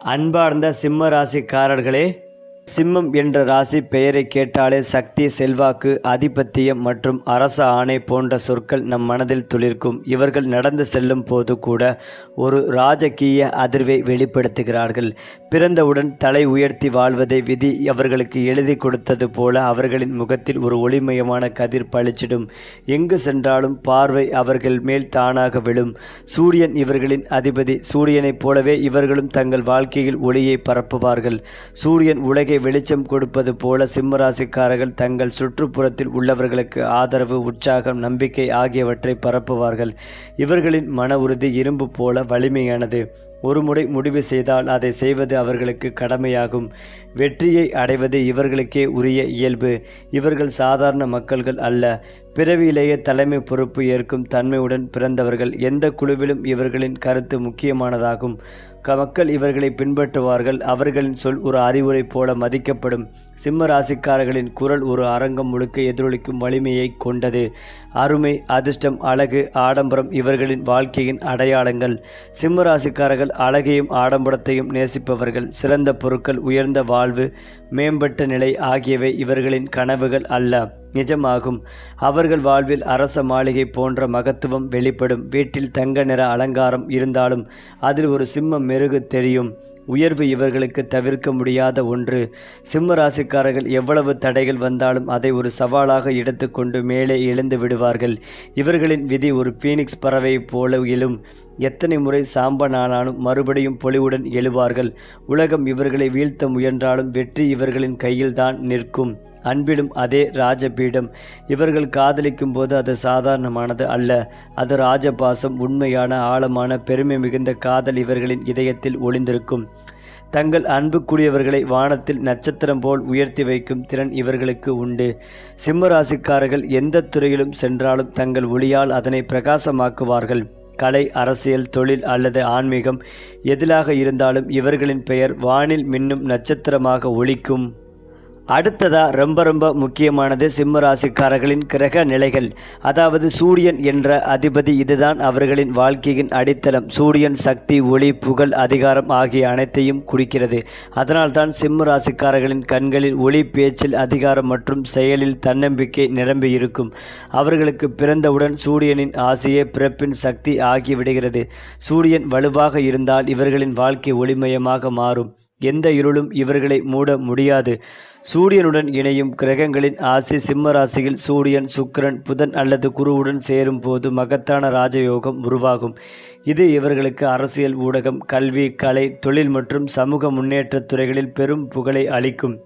அன்பார்ந்த சிம்ம ராசிக்காரர்களே சிம்மம் என்ற ராசி பெயரை கேட்டாலே சக்தி செல்வாக்கு ஆதிபத்தியம் மற்றும் அரச ஆணை போன்ற சொற்கள் நம் மனதில் துளிர்க்கும். இவர்கள் நடந்து செல்லும் போது கூட ஒரு ராஜகீய அதிர்வை வெளிப்படுத்துகிறார்கள். பிறந்தவுடன் தலை உயர்த்தி வாழ்வதை விதி அவர்களுக்கு எழுதி கொடுத்தது போல அவர்களின் முகத்தில் ஒரு ஒளிமயமான கதிர் பளிச்சிடும். எங்கு சென்றாலும் பார்வை அவர்கள் மேல் தானாக விழும். சூரியன் இவர்களின் அதிபதி. சூரியனைப் போலவே இவர்களும் தங்கள் வாழ்க்கையில் ஒளியை பரப்புவார்கள். சூரியன் உலகை வெளிச்சம் கொடுப்பது போல சிம்மராசிக்காரர்கள் தங்கள் சுற்றுப்புறத்தில் உள்ளவர்களுக்கு ஆதரவு உற்சாகம் நம்பிக்கை ஆகியவற்றை பரப்புவார்கள். இவர்களின் மன உறுதி இரும்பு போல வலிமையானது. ஒருமுறை முடிவு செய்தால் அதை செய்வது அவர்களுக்கு கடமையாகும். வெற்றியை அடைவது இவர்களுக்கே உரிய இயல்பு. இவர்கள் சாதாரண மக்கள்கள் அல்ல. பிறவியிலேயே தலைமை பொறுப்பு ஏற்கும் தன்மையுடன் பிறந்தவர்கள் எந்த குழுவிலும் இவர்களின் கருத்து முக்கியமானதாகும். க மக்கள் இவர்களை பின்பற்றுவார்கள். அவர்களின் சொல் ஒரு அறிவுரை போல மதிக்கப்படும். சிம்ம ராசிக்காரர்களின் குரல் ஒரு அரங்கம் முழுக்க எதிரொலிக்கும் வலிமையை கொண்டது. அருமை அதிர்ஷ்டம் அழகு ஆடம்பரம் இவர்களின் வாழ்க்கையின் அடையாளங்கள். சிம்ம ராசிக்காரர்கள் அழகையும் ஆடம்பரத்தையும் நேசிப்பவர்கள். சிறந்த பொருட்கள் உயர்ந்த வாழ்வு மேம்பட்ட நிலை ஆகியவை இவர்களின் கனவுகள் அல்ல நிஜமாகும். அவர்கள் வாழ்வில் அரச மாளிகை போன்ற மகத்துவம் வெளிப்படும். வீட்டில் தங்க நிற அலங்காரம் இருந்தாலும் அதில் ஒரு சிம்ம மெருகு தெரியும். உயர்வு இவர்களுக்கு தவிர்க்க முடியாத ஒன்று. சிம்ம ராசிக்காரர்கள் எவ்வளவு தடைகள் வந்தாலும் அதை ஒரு சவாலாக எடுத்துக்கொண்டு மேலே எழுந்து விடுவார்கள். இவர்களின் விதி ஒரு பீனிக்ஸ் பறவை போல எழும் எத்தனை முறை சாம்பனானாலும் மறுபடியும் பொலிவுடன் எழுவார்கள். உலகம் இவர்களை வீழ்த்த முயன்றாலும் வெற்றி இவர்களின் கையில்தான் நிற்கும். அன்பிலும் அதே ராஜபீடம். இவர்கள் காதலிக்கும் போது அது சாதாரணமானது அல்ல. அது ராஜபாசம் உண்மையான ஆழமான பெருமை மிகுந்த காதல் இவர்களின் இதயத்தில் ஒளிந்திருக்கும். தங்கள் அன்புக்குரியவர்களை வானத்தில் நட்சத்திரம் போல் உயர்த்தி வைக்கும் திறன் இவர்களுக்கு உண்டு. சிம்ம ராசிக்காரர்கள் எந்த துறையிலும் சென்றாலும் தங்கள் ஒளியால் அதனை பிரகாசமாக்குவார்கள். கலை அரசியல் தொழில் அல்லது ஆன்மீகம் எதிலாக இருந்தாலும் இவர்களின் பெயர் வானில் மின்னும் நட்சத்திரமாக ஒளிக்கும் அடுத்ததா ரொம்ப ரொம்ப முக்கியமானது சிம்ம ராசிக்காரர்களின் கிரக நிலைகள். அதாவது சூரியன் என்ற அதிபதி இதுதான் அவர்களின் வாழ்க்கையின் அடித்தளம். சூரியன் சக்தி ஒளி புகழ் அதிகாரம் ஆகிய அனைத்தையும் குறிக்கிறது. அதனால்தான் சிம்ம ராசிக்காரர்களின் கண்களில் ஒளி பேச்சில் அதிகாரம் மற்றும் செயலில் தன்னம்பிக்கை நிரம்பி இருக்கும். அவர்களுக்கு பிறந்தவுடன் சூரியனின் ஆசையே பிறப்பின் சக்தி ஆகிவிடுகிறது. சூரியன் வலுவாக இருந்தால் இவர்களின் வாழ்க்கை ஒளிமயமாக மாறும். எந்த இருளும் இவர்களை மூட முடியாது. சூரியனுடன் இணையும் கிரகங்களின் ஆசி சிம்ம ராசியில் சூரியன் சுக்கிரன் புதன் அல்லது குருவுடன் சேரும் போது மகத்தான ராஜயோகம் உருவாகும். இது இவர்களுக்கு அரசியல் ஊடகம் கல்வி கலை தொழில் மற்றும் சமூக முன்னேற்றத் துறைகளில் பெரும் புகழை அளிக்கும்.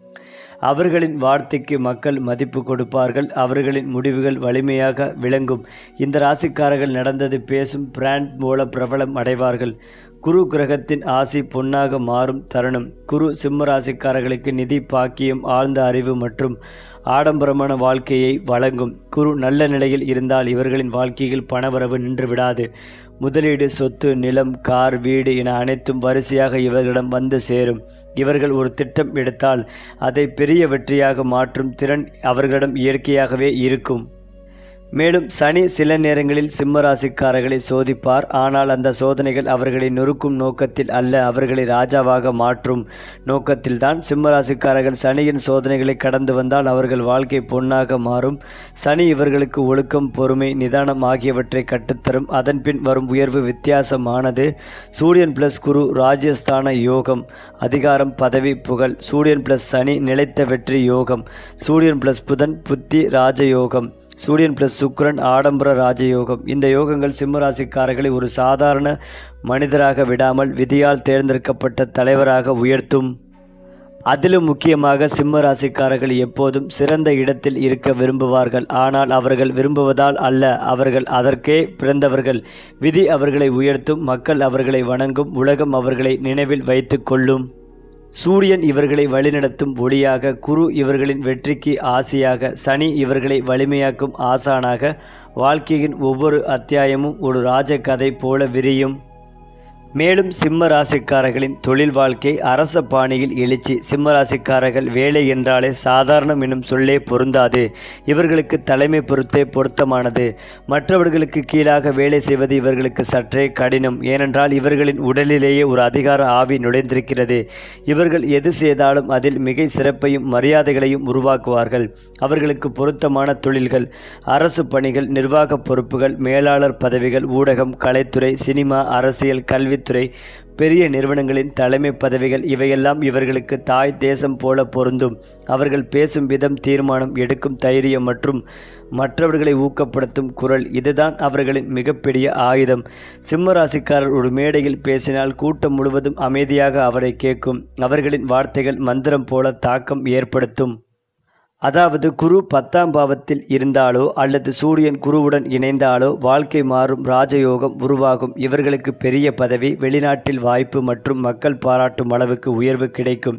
அவர்களின் வார்த்தைக்கு மக்கள் மதிப்பு கொடுப்பார்கள். அவர்களின் முடிவுகள் வலிமையாக விளங்கும். இந்த ராசிக்காரர்கள் நடந்தது பேசும் பிராண்ட் மூலம் பிரபலம் அடைவார்கள். குரு கிரகத்தின் ஆசி பொன்னாக மாறும் தருணம். குரு சிம்ம ராசிக்காரர்களுக்கு நிதி பாக்கியம் ஆழ்ந்த அறிவு மற்றும் ஆடம்பரமான வாழ்க்கையை வழங்கும். குரு நல்ல நிலையில் இருந்தால் இவர்களின் வாழ்க்கையில் பணவரவு நின்று விடாது. முதலீடு சொத்து நிலம் கார் வீடு என அனைத்தும் வரிசையாக இவர்களிடம் வந்து சேரும். இவர்கள் ஒரு திட்டம் எடுத்தால் அதை பெரிய வெற்றியாக மாற்றும் திறன் அவர்களிடம் இயற்கையாகவே இருக்கும். மேலும் சனி சில நேரங்களில் சிம்மராசிக்காரர்களை சோதிப்பார். ஆனால் அந்த சோதனைகள் அவர்களை நொறுக்கும் நோக்கத்தில் அல்ல அவர்களை ராஜாவாக மாற்றும் நோக்கத்தில்தான் சிம்மராசிக்காரர்கள் சனியின் சோதனைகளை கடந்து வந்தால் அவர்கள் வாழ்க்கை பொன்னாக மாறும். சனி இவர்களுக்கு ஒழுக்கம் பொறுமை நிதானம் ஆகியவற்றை கற்றுத்தரும். அதன்பின் வரும் உயர்வு வித்தியாசமானது. சூரியன் பிளஸ் குரு ராஜஸ்தான யோகம். அதிகாரம் பதவி புகழ். சூரியன் பிளஸ் சனி நிலைத்த வெற்றி யோகம். சூரியன் பிளஸ் புதன் புத்தி ராஜயோகம். சூரியன் பிளஸ் சுக்கிரன் ஆடம்பர ராஜயோகம். இந்த யோகங்கள் சிம்மராசிக்காரர்களை ஒரு சாதாரண மனிதராக விடாமல் விதியால் தேர்ந்தெடுக்கப்பட்ட தலைவராக உயர்த்தும். அதிலும் முக்கியமாக சிம்ம ராசிக்காரர்கள் எப்போதும் சிறந்த இடத்தில் இருக்க விரும்புவார்கள். ஆனால் அவர்கள் விரும்புவதால் அல்ல அவர்கள் அதற்கே பிறந்தவர்கள். விதி அவர்களை உயர்த்தும் மக்கள் அவர்களை வணங்கும் உலகம் அவர்களை நினைவில் வைத்து கொள்ளும். சூரியன் இவர்களை வழிநடத்தும் ஒளியாக குரு இவர்களின் வெற்றிக்கு ஆசையாக சனி இவர்களை வலிமையாக்கும் ஆசானாக வாழ்க்கையின் ஒவ்வொரு அத்தியாயமும் ஒரு ராஜ கதை போல விரியும். மேலும் சிம்ம ராசிக்காரர்களின் தொழில் வாழ்க்கை அரச பாணியில் எழுச்சி. சிம்ம ராசிக்காரர்கள் வேலை என்றாலே சாதாரணம் என்னும் சொல்லே பொருந்தாது. இவர்களுக்கு தலைமை பொறுத்தே பொருத்தமானது. மற்றவர்களுக்கு கீழாக வேலை செய்வது இவர்களுக்கு சற்றே கடினம். ஏனென்றால் இவர்களின் உடலிலேயே ஒரு அதிகார ஆவி நுழைந்திருக்கிறது. இவர்கள் எது செய்தாலும் அதில் மிகை சிறப்பையும் மரியாதைகளையும் உருவாக்குவார்கள். அவர்களுக்கு பொருத்தமான தொழில்கள் அரசு பணிகள் நிர்வாக பொறுப்புகள் மேலாளர் பதவிகள் ஊடகம் கலைத்துறை சினிமா அரசியல் கல்வி கல்வித்துறை பெரிய நிறுவனங்களின் தலைமை பதவிகள் இவையெல்லாம் இவர்களுக்கு தாய் தேசம் போல பொருந்தும். அவர்கள் பேசும் விதம் தீர்மானம் எடுக்கும் தைரியம் மற்றும் மற்றவர்களை ஊக்கப்படுத்தும் குரல். இதுதான் அவர்களின் மிகப்பெரிய ஆயுதம். சிம்மராசிக்காரர் ஒரு மேடையில் பேசினால் கூட்டம் முழுவதும் அமைதியாக அவரை கேட்கும். அவர்களின் வார்த்தைகள் மந்திரம் போல தாக்கம் ஏற்படுத்தும். அதாவது குரு பத்தாம் பாவத்தில் இருந்தாலோ அல்லது சூரியன் குருவுடன் இணைந்தாலோ வாழ்க்கை மாறும் ராஜயோகம் உருவாகும். இவர்களுக்கு பெரிய பதவி வெளிநாட்டில் வாய்ப்பு மற்றும் மக்கள் பாராட்டும் அளவுக்கு உயர்வு கிடைக்கும்.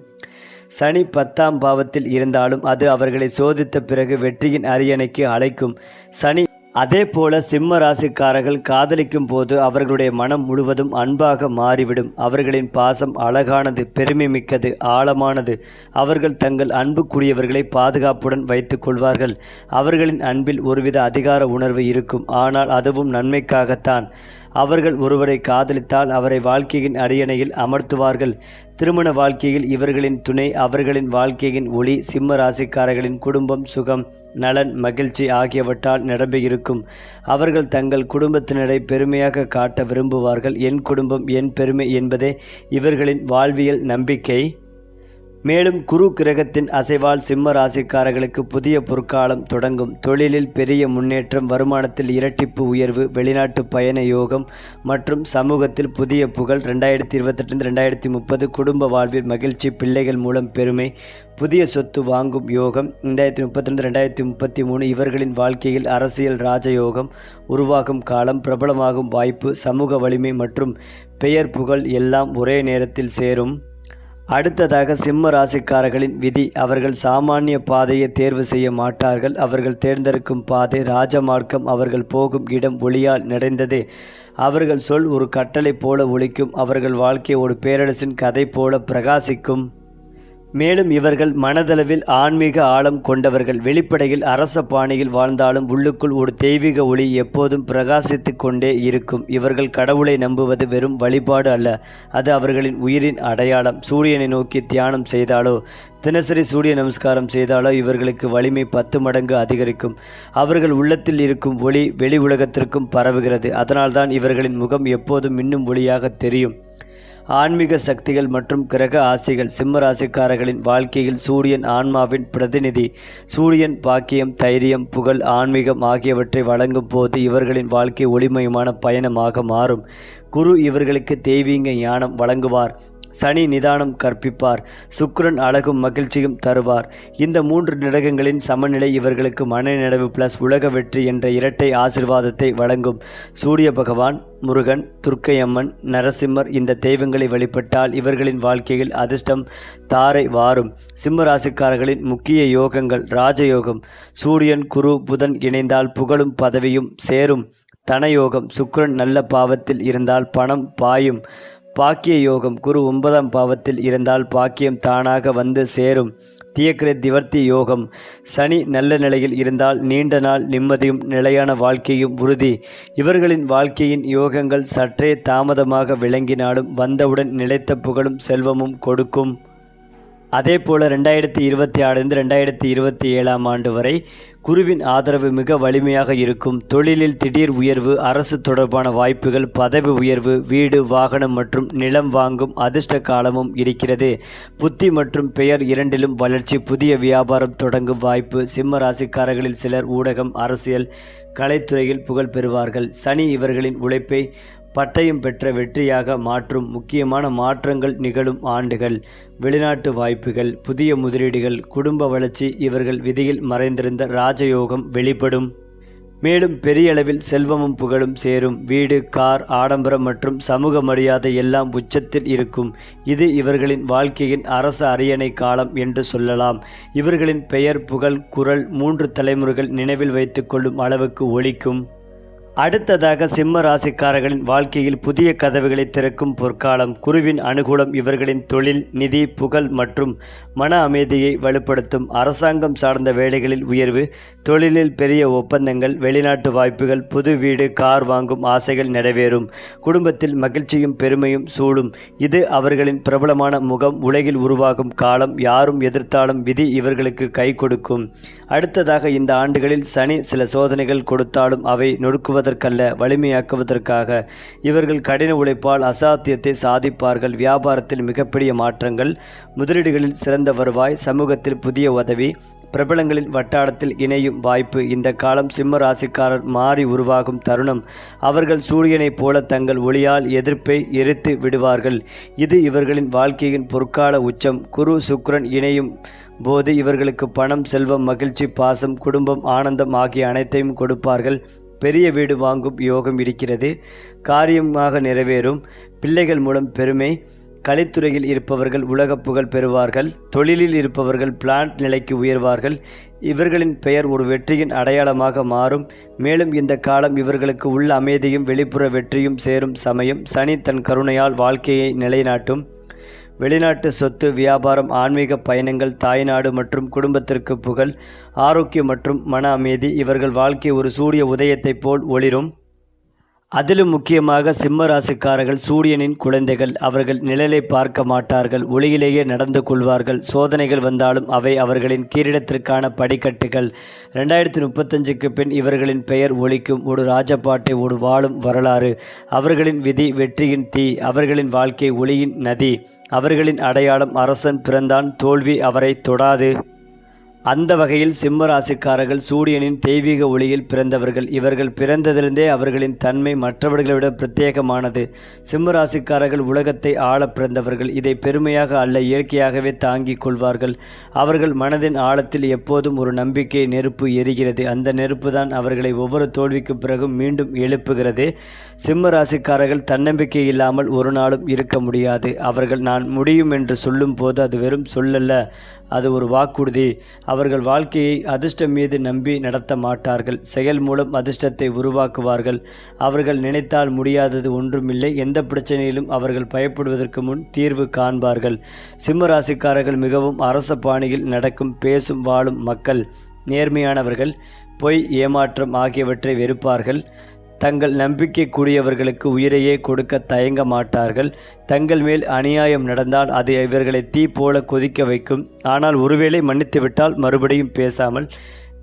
சனி பத்தாம் பாவத்தில் இருந்தாலும் அது அவர்களை சோதித்த பிறகு வெற்றியின் அரியணைக்கு அழைக்கும். சனி அதே போல சிம்ம ராசிக்காரர்கள் காதலிக்கும் போது அவர்களுடைய மனம் முழுவதும் அன்பாக மாறிவிடும். அவர்களின் பாசம் அழகானது பெருமை மிக்கது ஆழமானது. அவர்கள் தங்கள் அன்புக்குரியவர்களை பாதுகாப்புடன் வைத்துக் கொள்வார்கள். அவர்களின் அன்பில் ஒருவித அதிகார உணர்வு இருக்கும். ஆனால் அதுவும் நன்மைக்காகத்தான். அவர்கள் ஒருவரை காதலித்தால் அவரை வாழ்க்கையின் அரியணையில் அமர்த்துவார்கள். திருமண வாழ்க்கையில் இவர்களின் துணை அவர்களின் வாழ்க்கையின் ஒளி சிம்ம ராசிக்காரர்களின் குடும்பம் சுகம் நலன் மகிழ்ச்சி ஆகியவற்றால் நிரம்பியிருக்கும் அவர்கள் தங்கள் குடும்பத்தினரை பெருமையாக காட்ட விரும்புவார்கள். என் குடும்பம் என் பெருமை என்பதே இவர்களின் வாழ்வியல் நம்பிக்கை. மேலும் குரு கிரகத்தின் அசைவால் சிம்ம ராசிக்காரர்களுக்கு புதிய பொற்காலம் தொடங்கும். தொழிலில் பெரிய முன்னேற்றம் வருமானத்தில் இரட்டிப்பு உயர்வு வெளிநாட்டு பயண யோகம் மற்றும் சமூகத்தில் புதிய புகழ். ரெண்டாயிரத்தி இருபத்தெட்டு ரெண்டாயிரத்தி முப்பது குடும்ப வாழ்வில் மகிழ்ச்சி பிள்ளைகள் மூலம் பெருமை புதிய சொத்து வாங்கும் யோகம். ரெண்டாயிரத்தி முப்பத்தி ரெண்டு ரெண்டாயிரத்தி முப்பத்தி மூணு இவர்களின் வாழ்க்கையில் அரசியல் ராஜயோகம் உருவாகும் காலம் பிரபலமாகும் வாய்ப்பு சமூக வலிமை மற்றும் பெயர் புகழ் எல்லாம் ஒரே நேரத்தில் சேரும். அடுத்ததாக சிம்ம ராசிக்காரர்களின் விதி அவர்கள் சாமானிய பாதையை தேர்வு செய்ய மாட்டார்கள். அவர்கள் தேர்ந்தெடுக்கும் பாதை ராஜமார்க்கம். அவர்கள் போகும் இடம் ஒளியால் நிறைந்தது. அவர்கள் சொல் ஒரு கட்டளை போல ஒழிக்கும் அவர்கள் வாழ்க்கை ஒரு பேரரசின் கதை போல பிரகாசிக்கும். மேலும் இவர்கள் மனதளவில் ஆன்மீக ஆழம் கொண்டவர்கள். வெளிப்படையில் அரச பாணியில் வாழ்ந்தாலும் உள்ளுக்குள் ஒரு தெய்வீக ஒளி எப்போதும் பிரகாசித்து கொண்டே இருக்கும். இவர்கள் கடவுளை நம்புவது வெறும் வழிபாடு அல்ல. அது அவர்களின் உயிரின் அடையாளம். சூரியனை நோக்கி தியானம் செய்தாலோ தினசரி சூரிய நமஸ்காரம் செய்தாலோ இவர்களுக்கு வலிமை பத்து மடங்கு அதிகரிக்கும். அவர்கள் உள்ளத்தில் இருக்கும் ஒளி வெளி உலகத்திற்கும் பரவுகிறது. அதனால்தான் இவர்களின் முகம் எப்போதும் இன்னும் ஒளியாக தெரியும். ஆன்மீக சக்திகள் மற்றும் கிரக ஆசைகள் சிம்ம ராசிக்காரர்களின் வாழ்க்கையில் சூரியன் ஆன்மாவின் பிரதிநிதி. சூரியன் பாக்கியம் தைரியம் புகழ் ஆன்மீகம் ஆகியவற்றை வழங்கும் போது இவர்களின் வாழ்க்கை ஒளிமயமான பயணமாக மாறும். குரு இவர்களுக்கு தெய்வீக ஞானம் வழங்குவார். சனி நிதானம் கற்பிப்பார். சுக்ரன் அழகும் மகிழ்ச்சியும் தருவார். இந்த மூன்று நிடகங்களின் சமநிலை இவர்களுக்கு மனநிறைவு பிளஸ் உலக வெற்றி என்ற இரட்டை ஆசிர்வாதத்தை வழங்கும். சூரிய பகவான் முருகன் துர்க்கையம்மன் நரசிம்மர் இந்த தெய்வங்களை வழிபட்டால் இவர்களின் வாழ்க்கையில் அதிர்ஷ்டம் தாரை வாரும். சிம்ம ராசிக்காரர்களின் முக்கிய யோகங்கள் ராஜயோகம். சூரியன் குரு புதன் இணைந்தால் புகழும் பதவியும் சேரும். தனயோகம் சுக்கிரன் நல்ல பாவத்தில் இருந்தால் பணம் பாயும். பாக்கிய யோகம் குரு ஒன்பதாம் பாவத்தில் இருந்தால் பாக்கியம் தானாக வந்து சேரும். தியக்கிர திவர்த்தி யோகம். சனி நல்ல நிலையில் இருந்தால் நீண்ட நாள் நிம்மதியும் நிலையான வாழ்க்கையும் உறுதி. இவர்களின் வாழ்க்கையின் யோகங்கள் சற்றே தாமதமாக விளங்கினாலும் வந்தவுடன் நிலைத்த புகழும் செல்வமும் கொடுக்கும். அதே போல் ரெண்டாயிரத்தி இருபத்தி ஆறுலேருந்து ரெண்டாயிரத்தி இருபத்தி ஏழாம் ஆண்டு வரை குருவின் ஆதரவு மிக வலிமையாக இருக்கும். தொழிலில் திடீர் உயர்வு அரசு தொடர்பான வாய்ப்புகள் பதவி உயர்வு வீடு வாகனம் மற்றும் நிலம் வாங்கும் அதிர்ஷ்ட காலமும் இருக்கிறது. புத்தி மற்றும் பெயர் இரண்டிலும் வளர்ச்சி புதிய வியாபாரம் தொடங்கும் வாய்ப்பு. சிம்ம ராசிக்காரர்களில் சிலர் ஊடகம் அரசியல் கலைத்துறையில் புகழ் பெறுவார்கள். சனி இவர்களின் உழைப்பை பட்டயம் பெற்ற வெற்றியாக மாற்றும் முக்கியமான மாற்றங்கள் நிகழும் ஆண்டுகள். வெளிநாட்டு வாய்ப்புகள் புதிய முதலீடுகள் குடும்ப வளர்ச்சி இவர்கள் விதியில் மறைந்திருந்த ராஜயோகம் வெளிப்படும். மேலும் பெரிய அளவில் செல்வமும் புகழும் சேரும். வீடு கார் ஆடம்பரம் மற்றும் சமூக மரியாதை எல்லாம் உச்சத்தில் இருக்கும். இது இவர்களின் வாழ்க்கையின் அரச அரியணை காலம் என்று சொல்லலாம். இவர்களின் பெயர் புகழ் குரல் மூன்று தலைமுறைகள் நினைவில் வைத்துக்கொள்ளும் அளவுக்கு ஒழிக்கும் அடுத்ததாக சிம்ம ராசிக்காரர்களின் வாழ்க்கையில் புதிய கதவுகளை திறக்கும் பொற்காலம் குருவின் அனுகூலம் இவர்களின் தொழில் நிதி புகழ் மற்றும் மன அமைதியை வலுப்படுத்தும் அரசாங்கம் சார்ந்த வேலைகளில் உயர்வு தொழிலில் பெரிய ஒப்பந்தங்கள் வெளிநாட்டு வாய்ப்புகள் புது வீடு கார் வாங்கும் ஆசைகள் நிறைவேறும். குடும்பத்தில் மகிழ்ச்சியும் பெருமையும் சூழும் இது அவர்களின் பிரபலமான முகம் உலகில் உருவாகும் காலம் யாரும் எதிர்த்தாலும் விதி இவர்களுக்கு கை கொடுக்கும். அடுத்ததாக இந்த ஆண்டுகளில் சனி சில சோதனைகள் கொடுத்தாலும் அவை நொடுக்குவதற்கல்ல வலிமையாக்குவதற்காக. இவர்கள் கடின உழைப்பால் அசாத்தியத்தை சாதிப்பார்கள். வியாபாரத்தில் மிகப்பெரிய மாற்றங்கள் முதலீடுகளில் சிறந்த வருவாய் சமூகத்தில் புதிய உதவி பிரபலங்களின் வட்டாரத்தில் இணையும் வாய்ப்பு இந்த காலம் சிம்ம ராசிக்காரர் மாறி உருவாகும் தருணம். அவர்கள் சூரியனைப் போல தங்கள் ஒளியால் எதிர்ப்பை எரித்து விடுவார்கள். இது இவர்களின் வாழ்க்கையின் பொற்கால உச்சம். குரு சுக்ரன் இணையும் போது இவர்களுக்கு பணம் செல்வம் மகிழ்ச்சி பாசம் குடும்பம் ஆனந்தம் ஆகிய அனைத்தையும் கொடுப்பார்கள். பெரிய வீடு வாங்கும் யோகம் இருக்கிறது. காரியமாக நிறைவேறும். பிள்ளைகள் மூலம் பெருமை. கலைத்துறையில் இருப்பவர்கள் உலக புகழ் பெறுவார்கள். தொழிலில் இருப்பவர்கள் பிளான்ட் நிலைக்கு உயர்வார்கள். இவர்களின் பெயர் ஒரு வெற்றியின் அடையாளமாக மாறும். மேலும் இந்த காலம் இவர்களுக்கு உள்ள அமைதியும் வெளிப்புற வெற்றியும் சேரும் சமயம். சனி தன் கருணையால் வாழ்க்கையை நிலைநாட்டும். வெளிநாட்டு சொத்து வியாபாரம் ஆன்மீக பயணங்கள் தாய்நாடு மற்றும் குடும்பத்திற்கு புகழ் ஆரோக்கியம் மற்றும் மன அமைதி. இவர்கள் வாழ்க்கை ஒரு சூரிய உதயத்தைப் போல் ஒளிரும். அதிலும் முக்கியமாக சிம்ம ராசிக்காரர்கள் சூரியனின் குழந்தைகள் அவர்கள் நிழலை பார்க்க மாட்டார்கள் ஒளியிலேயே நடந்து கொள்வார்கள் சோதனைகள் வந்தாலும் அவை அவர்களின் கீரிடத்திற்கான படிக்கட்டுகள். ரெண்டாயிரத்தி முப்பத்தஞ்சுக்கு பின் இவர்களின் பெயர் ஒழிக்கும் ஒரு ராஜபாட்டை ஒரு வாழும் வரலாறு. அவர்களின் விதி வெற்றியின் தீ அவர்களின் வாழ்க்கை ஒளியின் நதி. அவர்களின் அடையாளம் அரசன் பிறந்தான் தோல்வி அவரை தொடாது. அந்த வகையில் சிம்ம ராசிக்காரர்கள் சூரியனின் தெய்வீக ஒளியில் பிறந்தவர்கள். இவர்கள் பிறந்ததிலிருந்தே அவர்களின் தன்மை மற்றவர்களை விட பிரத்யேகமானது. சிம்ம ராசிக்காரர்கள் உலகத்தை ஆள பிறந்தவர்கள். இதை பெருமையாக அல்ல இயற்கையாகவே தாங்கிக் கொள்வார்கள். அவர்கள் மனதின் ஆழத்தில் எப்போதும் ஒரு நம்பிக்கை நெருப்பு எரிகிறது. அந்த நெருப்பு தான் அவர்களை ஒவ்வொரு தோல்விக்கு பிறகும் மீண்டும் எழுப்புகிறது. சிம்ம ராசிக்காரர்கள் தன்னம்பிக்கை இல்லாமல் ஒரு நாளும் இருக்க முடியாது. அவர்கள் நான் முடியும் என்று சொல்லும் போது அது வெறும் சொல்லல்ல. அது ஒரு வாக்குறுதி. அவர்கள் வாழ்க்கையை அதிர்ஷ்டம் மீது நம்பி நடத்த மாட்டார்கள். செயல் மூலம் அதிர்ஷ்டத்தை உருவாக்குவார்கள். அவர்கள் நினைத்தால் முடியாதது ஒன்றுமில்லை. எந்த பிரச்சனையிலும் அவர்கள் பயப்படுவதற்கு முன் தீர்வு காண்பார்கள். சிம்ம ராசிக்காரர்கள் மிகவும் அரச பாணியில் நடக்கும் பேசும் வாழும் மக்கள். நேர்மையானவர்கள் பொய் ஏமாற்றம் ஆகியவற்றை வெறுப்பார்கள். தங்கள் நம்பிக்கைக்குரியவர்களுக்கு உயிரையே கொடுக்க தயங்க மாட்டார்கள். தங்கள் மேல் அநியாயம் நடந்தால் அது இவர்களை தீ போல கொதிக்க வைக்கும். ஆனால் ஒருவேளை மன்னித்துவிட்டால் மறுபடியும் பேசாமல்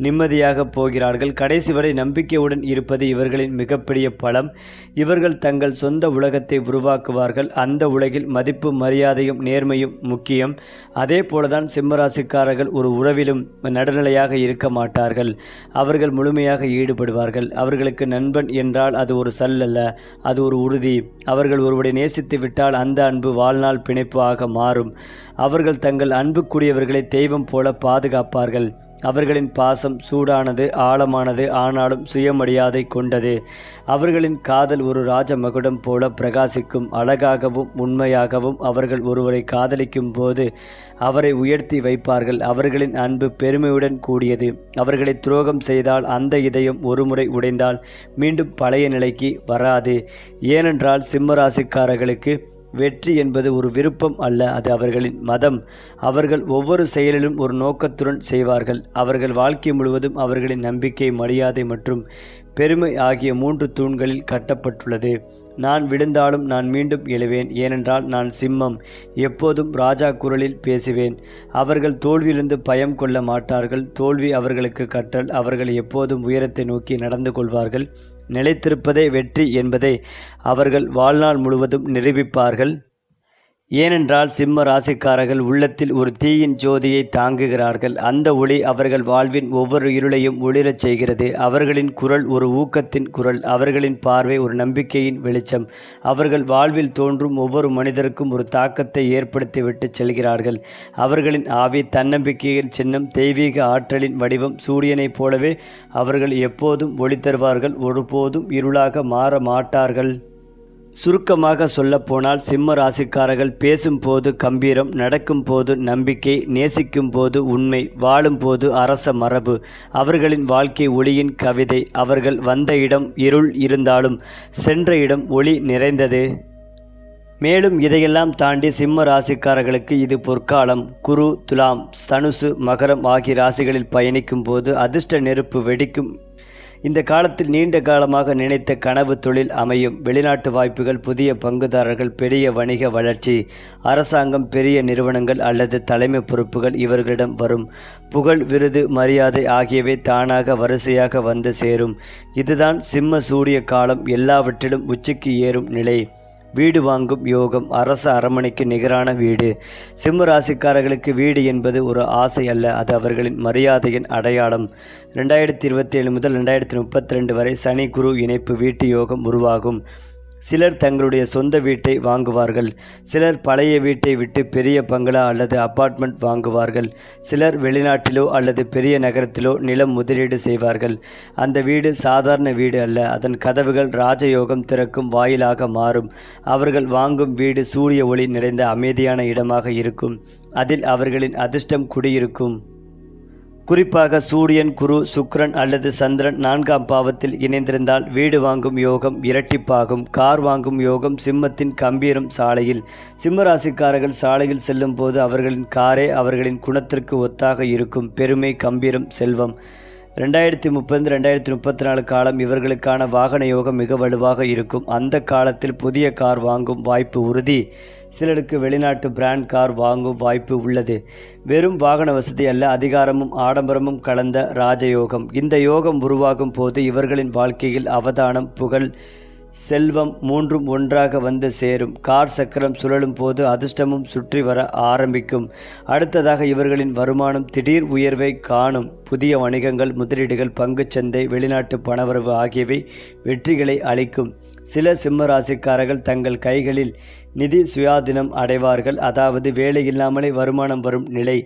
நிம்மதியாக போகிறார்கள். கடைசி வரை நம்பிக்கையுடன் இருப்பது இவர்களின் மிகப்பெரிய பலம். இவர்கள் தங்கள் சொந்த உலகத்தை உருவாக்குவார்கள். அந்த உலகில் மதிப்பு மரியாதையும் நேர்மையும் முக்கியம். அதே போலதான் சிம்மராசிக்காரர்கள் ஒரு உறவிலும் நடுநிலையாக இருக்க மாட்டார்கள். அவர்கள் முழுமையாக ஈடுபடுவார்கள். அவர்களுக்கு நண்பன் என்றால் அது ஒரு சல்லல்ல அது ஒரு உறுதி. அவர்கள் ஒருவரை நேசித்து விட்டால் அந்த அன்பு வாழ்நாள் பிணைப்பு ஆக மாறும். அவர்கள் தங்கள் அன்புக்குரியவர்களை தெய்வம் போல பாதுகாப்பார்கள். அவர்களின் பாசம் சூடானது ஆழமானது ஆனாலும் சுயமரியாதை கொண்டது. அவர்களின் காதல் ஒரு ராஜமகுடம் போல பிரகாசிக்கும் அழகாகவும் உண்மையாகவும் அவர்கள் ஒருவரை காதலிக்கும் போது அவரை உயர்த்தி வைப்பார்கள். அவர்களின் அன்பு பெருமையுடன் கூடியது. அவர்களை துரோகம் செய்தால் அந்த இதயம் ஒருமுறை உடைந்தால் மீண்டும் பழைய நிலைக்கு வராது. ஏனென்றால் சிம்மராசிக்காரர்களுக்கு வெற்றி என்பது ஒரு விருப்பம் அல்ல அது அவர்களின் மதம். அவர்கள் ஒவ்வொரு செயலிலும் ஒரு நோக்கத்துடன் செய்வார்கள். அவர்கள் வாழ்க்கை முழுவதும் அவர்களின் நம்பிக்கை மரியாதை மற்றும் பெருமை ஆகிய மூன்று தூண்களில் கட்டப்பட்டுள்ளது. நான் விழுந்தாலும் நான் மீண்டும் எழுவேன் ஏனென்றால் நான் சிம்மம் எப்போதும் ராஜா குரலில் பேசுவேன். அவர்கள் தோல்வியிலிருந்து பயம் கொள்ள மாட்டார்கள். தோல்வி அவர்களுக்கு கற்றல் அவர்கள் எப்போதும் உயரத்தை நோக்கி நடந்து கொள்வார்கள். நிலைத்திருப்பதே வெற்றி என்பதை அவர்கள் வாழ்நாள் முழுவதும் நிரூபிப்பார்கள். ஏனென்றால் சிம்ம ராசிக்காரர்கள் உள்ளத்தில் ஒரு தீயின் ஜோதியை தாங்குகிறார்கள். அந்த ஒளி அவர்கள் வாழ்வின் ஒவ்வொரு இருளையும் ஒளிரச் செய்கிறது. அவர்களின் குரல் ஒரு ஊக்கத்தின் குரல் அவர்களின் பார்வை ஒரு நம்பிக்கையின் வெளிச்சம். அவர்கள் வாழ்வில் தோன்றும் ஒவ்வொரு மனிதருக்கும் ஒரு தாக்கத்தை ஏற்படுத்திவிட்டு செல்கிறார்கள். அவர்களின் ஆவி தன்னம்பிக்கையின் சின்னம் தெய்வீக ஆற்றலின் வடிவம் சூரியனைப் போலவே அவர்கள் எப்போதும் ஒளி தருவார்கள். ஒருபோதும் இருளாக மாற மாட்டார்கள். சுருக்கமாக சொல்லப்போனால் சிம்ம ராசிக்காரர்கள் பேசும்போது கம்பீரம் நடக்கும்போது நம்பிக்கை நேசிக்கும்போது உண்மை வாழும்போது அரச மரபு. அவர்களின் வாழ்க்கை ஒளியின் கவிதை. அவர்கள் வந்த இடம் இருள் இருந்தாலும் சென்ற இடம் ஒளி நிறைந்தது. மேலும் இதையெல்லாம் தாண்டி சிம்ம ராசிக்காரர்களுக்கு இது பொற்காலம். குரு துலாம் தனுசு மகரம் ஆகிய ராசிகளில் பயணிக்கும் போது அதிர்ஷ்ட நெருப்பு வெடிக்கும் இந்த காலத்தில் நீண்ட காலமாக நினைத்த கனவு தொழில் அமையும். வெளிநாட்டு வாய்ப்புகள் புதிய பங்குதாரர்கள் பெரிய வணிக வளர்ச்சி அரசாங்கம் பெரிய நிறுவனங்கள் அல்லது தலைமை பொறுப்புகள் இவர்களிடம் வரும். புகழ் விருது மரியாதை ஆகியவை தானாக வரிசையாக வந்து சேரும். இதுதான் சிம்ம சூரிய காலம். எல்லாவற்றிலும் உச்சிக்கு ஏறும் நிலை. வீடு வாங்கும் யோகம் அரச அரமனைக்கு நிகரான வீடு. சிம்ம ராசிக்காரர்களுக்கு வீடு என்பது ஒரு ஆசை அல்ல அது அவர்களின் மரியாதையின் அடையாளம். ரெண்டாயிரத்தி இருபத்தி ஏழு முதல் ரெண்டாயிரத்தி முப்பத்தி ரெண்டு வரை சனி குரு இணைப்பு வீட்டு யோகம் உருவாகும். சிலர் தங்களுடைய சொந்த வீட்டை வாங்குவார்கள். சிலர் பழைய வீட்டை விட்டு பெரிய பங்களா அல்லது அப்பார்ட்மெண்ட் வாங்குவார்கள். சிலர் வெளிநாட்டிலோ அல்லது பெரிய நகரத்திலோ நிலம் முதலீடு செய்வார்கள். அந்த வீடு சாதாரண வீடு அல்ல. அதன் கதவுகள் ராஜயோகம் திறக்கும் வாயிலாக மாறும். அவர்கள் வாங்கும் வீடு சூரிய ஒளி நிறைந்த அமைதியான இடமாக இருக்கும். அதில் அவர்களின் அதிர்ஷ்டம் குடியிருக்கும். குறிப்பாக சூரியன் குரு சுக்ரன் அல்லது சந்திரன் நான்காம் பாவத்தில் இணைந்திருந்தால் வீடு வாங்கும் யோகம் இரட்டிப்பாகும். கார் வாங்கும் யோகம் சிம்மத்தின் கம்பீரம் சாலையில். சிம்மராசிக்காரர்கள் சாலையில் செல்லும் போது அவர்களின் காரே அவர்களின் குணத்திற்கு ஒத்தாக இருக்கும். பெருமை கம்பீரம் செல்வம். ரெண்டாயிரத்தி முப்பது ரெண்டாயிரத்தி முப்பத்தி நாலு காலம் இவர்களுக்கான வாகன யோகம் மிக வலுவாக இருக்கும். அந்த காலத்தில் புதிய கார் வாங்கும் வாய்ப்பு உறுதி. சிலருக்கு வெளிநாட்டு பிராண்ட் கார் வாங்கும் வாய்ப்பு உள்ளது. வெறும் வாகன வசதி அல்ல அதிகாரமும் ஆடம்பரமும் கலந்த ராஜயோகம் இந்த யோகம் உருவாகும் போது இவர்களின் வாழ்க்கையில் அவதானம் புகழ் செல்வம் மூன்றும் ஒன்றாக வந்து சேரும். கார் சக்கரம் சுழலும் போது அதிர்ஷ்டமும் சுற்றி வர ஆரம்பிக்கும். அடுத்ததாக இவர்களின் வருமானம் திடீர் உயர்வை காணும். புதிய வணிகங்கள் முதலீடுகள் பங்குச்சந்தை வெளிநாட்டு பணவரவு ஆகியவை வெற்றிகளை அளிக்கும். சில சிம்மராசிக்காரர்கள் தங்கள் கைகளில் நிதி சுயாதீனம் அடைவார்கள். அதாவது வேலை இல்லாமலே வருமானம் வரும் நிலை.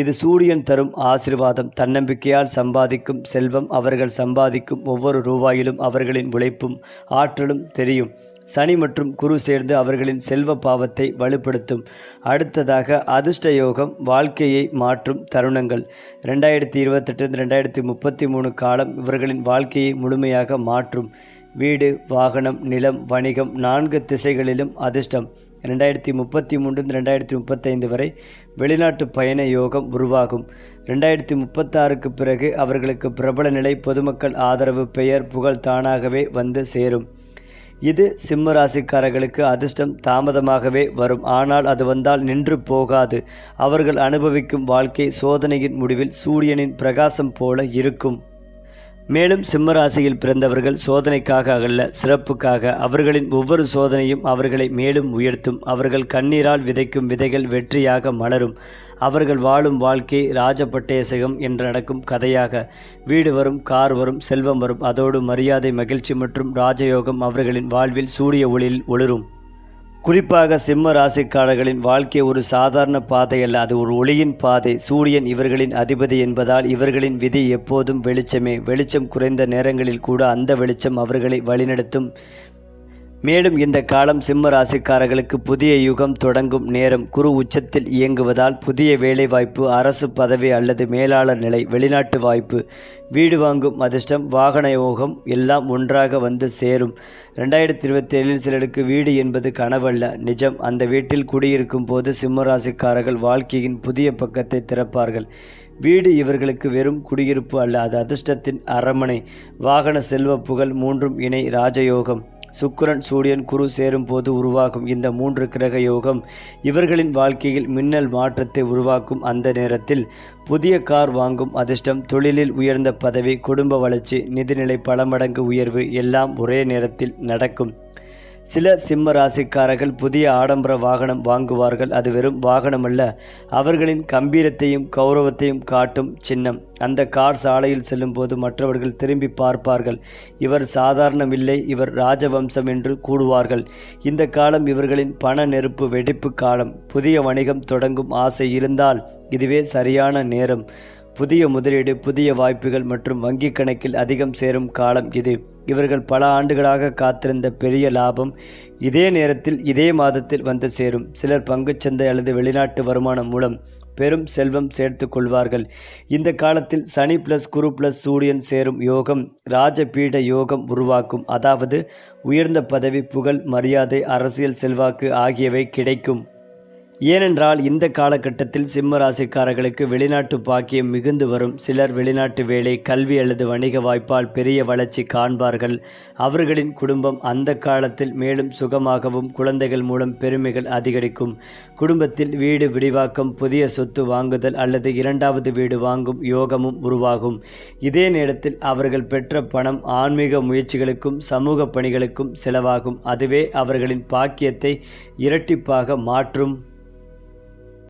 இது சூரியன் தரும் ஆசிர்வாதம். தன்னம்பிக்கையால் சம்பாதிக்கும் செல்வம் அவர்கள் சம்பாதிக்கும் ஒவ்வொரு ரூபாயிலும் அவர்களின் உழைப்பும் ஆற்றலும் தெரியும். சனி மற்றும் குரு சேர்ந்து அவர்களின் செல்வ பாவத்தை வலுப்படுத்தும். அடுத்ததாக அதிர்ஷ்ட யோகம் வாழ்க்கையை மாற்றும் தருணங்கள். ரெண்டாயிரத்தி இருபத்தெட்டு ரெண்டாயிரத்தி முப்பத்தி மூணு காலம் இவர்களின் வாழ்க்கையை முழுமையாக மாற்றும். வீடு வாகனம் நிலம் வணிகம் நான்கு திசைகளிலும் அதிர்ஷ்டம். ரெண்டாயிரத்தி முப்பத்தி மூன்று ரெண்டாயிரத்தி முப்பத்தைந்து வரை வெளிநாட்டு பயண யோகம் உருவாகும். ரெண்டாயிரத்தி முப்பத்தாறுக்கு பிறகு அவர்களுக்கு பிரபல நிலை பொதுமக்கள் ஆதரவு பெயர் புகழ் தானாகவே வந்து சேரும். இது சிம்ம ராசிக்காரர்களுக்கு அதிர்ஷ்டம் தாமதமாகவே வரும். ஆனால் அது வந்தால் நின்று போகாது. அவர்கள் அனுபவிக்கும் வாழ்க்கை சோதனையின் முடிவில் சூரியனின் பிரகாசம் போல இருக்கும். மேலும் சிம்மராசியில் பிறந்தவர்கள் சோதனைக்காக அல்ல சிறப்புக்காக. அவர்களின் ஒவ்வொரு சோதனையும் அவர்களை மேலும் உயர்த்தும். அவர்கள் கண்ணீரால் விதைக்கும் விதைகள் வெற்றியாக மலரும். அவர்கள் வாழும் வாழ்க்கை ராஜபட்டேசகம் என்று நடக்கும் கதையாக. வீடு வரும் கார் வரும் செல்வம் வரும். அதோடு மரியாதை மகிழ்ச்சி மற்றும் ராஜயோகம் அவர்களின் வாழ்வில் சூரிய ஒளியில் ஒளிரும். குறிப்பாக சிம்ம ராசிக்காரர்களின் வாழ்க்கை ஒரு சாதாரண பாதை அல்ல. அது ஒரு ஒளியின் பாதை. சூரியன் இவர்களின் அதிபதி என்பதால் இவர்களின் விதி எப்போதும் வெளிச்சமே. வெளிச்சம் குறைந்த நேரங்களில் கூட அந்த வெளிச்சம் அவர்களை வழிநடத்தும். மேலும் இந்த காலம் சிம்ம ராசிக்காரர்களுக்கு புதிய யுகம் தொடங்கும் நேரம் குரு உச்சத்தில் இயங்குவதால் புதிய வேலைவாய்ப்பு அரசு பதவி அல்லது மேலாளர் நிலை வெளிநாட்டு வாய்ப்பு வீடு வாங்கும் அதிர்ஷ்டம் வாகன யோகம் எல்லாம் ஒன்றாக வந்து சேரும். ரெண்டாயிரத்தி இருபத்தி ஏழில் சிலருக்கு வீடு என்பது கனவல்ல. நிஜம் அந்த வீட்டில் குடியிருக்கும் போது சிம்ம ராசிக்காரர்கள் வாழ்க்கையின் புதிய பக்கத்தை திறப்பார்கள். வீடு இவர்களுக்கு வெறும் குடியிருப்பு அல்ல அது அதிர்ஷ்டத்தின் அரமனை வாகன செல்வ புகழ் மூன்றும் இணை ராஜயோகம். சுக்கரன் சூரியன் குரு சேரும் போது உருவாகும் இந்த மூன்று கிரக யோகம் இவர்களின் வாழ்க்கையில் மின்னல் மாற்றத்தை உருவாக்கும் அந்த நேரத்தில் புதிய கார் வாங்கும் அதிர்ஷ்டம் தொழிலில் உயர்ந்த பதவி குடும்ப வளர்ச்சி நிதிநிலை பல மடங்கு உயர்வு எல்லாம் ஒரே நேரத்தில் நடக்கும். சில சிம்ம ராசிக்காரர்கள் புதிய ஆடம்பர வாகனம் வாங்குவார்கள். அது வெறும் வாகனம் அல்ல அவர்களின் கம்பீரத்தையும் கௌரவத்தையும் காட்டும் சின்னம். அந்த கார் சாலையில் செல்லும்போது மற்றவர்கள் திரும்பி பார்ப்பார்கள். இவர் சாதாரணமில்லை இவர் ராஜவம்சம் என்று கூடுவார்கள் இந்த காலம் இவர்களின் பண நெருப்பு வெடிப்பு காலம். புதிய வணிகம் தொடங்கும் ஆசை இருந்தால் இதுவே சரியான நேரம். புதிய முதலீடு புதிய வாய்ப்புகள் மற்றும் வங்கிக் கணக்கில் அதிகம் சேரும் காலம் இது. இவர்கள் பல ஆண்டுகளாக காத்திருந்த பெரிய லாபம் இதே நேரத்தில் இதே மாதத்தில் வந்து சேரும். சிலர் பங்குச்சந்தை அல்லது வெளிநாட்டு வருமானம் மூலம் பெரும் செல்வம் சேர்த்து கொள்வார்கள். இந்த காலத்தில் சனி பிளஸ் குரு பிளஸ் சூரியன் சேரும் யோகம் ராஜபீட யோகம் உருவாக்கும். அதாவது உயர்ந்த பதவி புகழ் மரியாதை அரசியல் செல்வாக்கு ஆகியவை கிடைக்கும். ஏனென்றால் இந்த காலகட்டத்தில் சிம்ம ராசிக்காரர்களுக்கு வெளிநாட்டு பாக்கியம் மிகுந்து வரும். சிலர் வெளிநாட்டு வேலை கல்வி அல்லது வணிக வாய்ப்பால் பெரிய வளர்ச்சி காண்பார்கள். அவர்களின் குடும்பம் அந்த காலத்தில் மேலும் சுகமாகவும் குழந்தைகள் மூலம் பெருமைகள் அதிகரிக்கும். குடும்பத்தில் வீடு விரிவாக்கம் புதிய சொத்து வாங்குதல் அல்லது இரண்டாவது வீடு வாங்கும் யோகமும் உருவாகும். இதே நேரத்தில் அவர்கள் பெற்ற பணம் ஆன்மீக முயற்சிகளுக்கும் சமூக பணிகளுக்கும் செலவாகும். அதுவே அவர்களின் பாக்கியத்தை இரட்டிப்பாக மாற்றும்.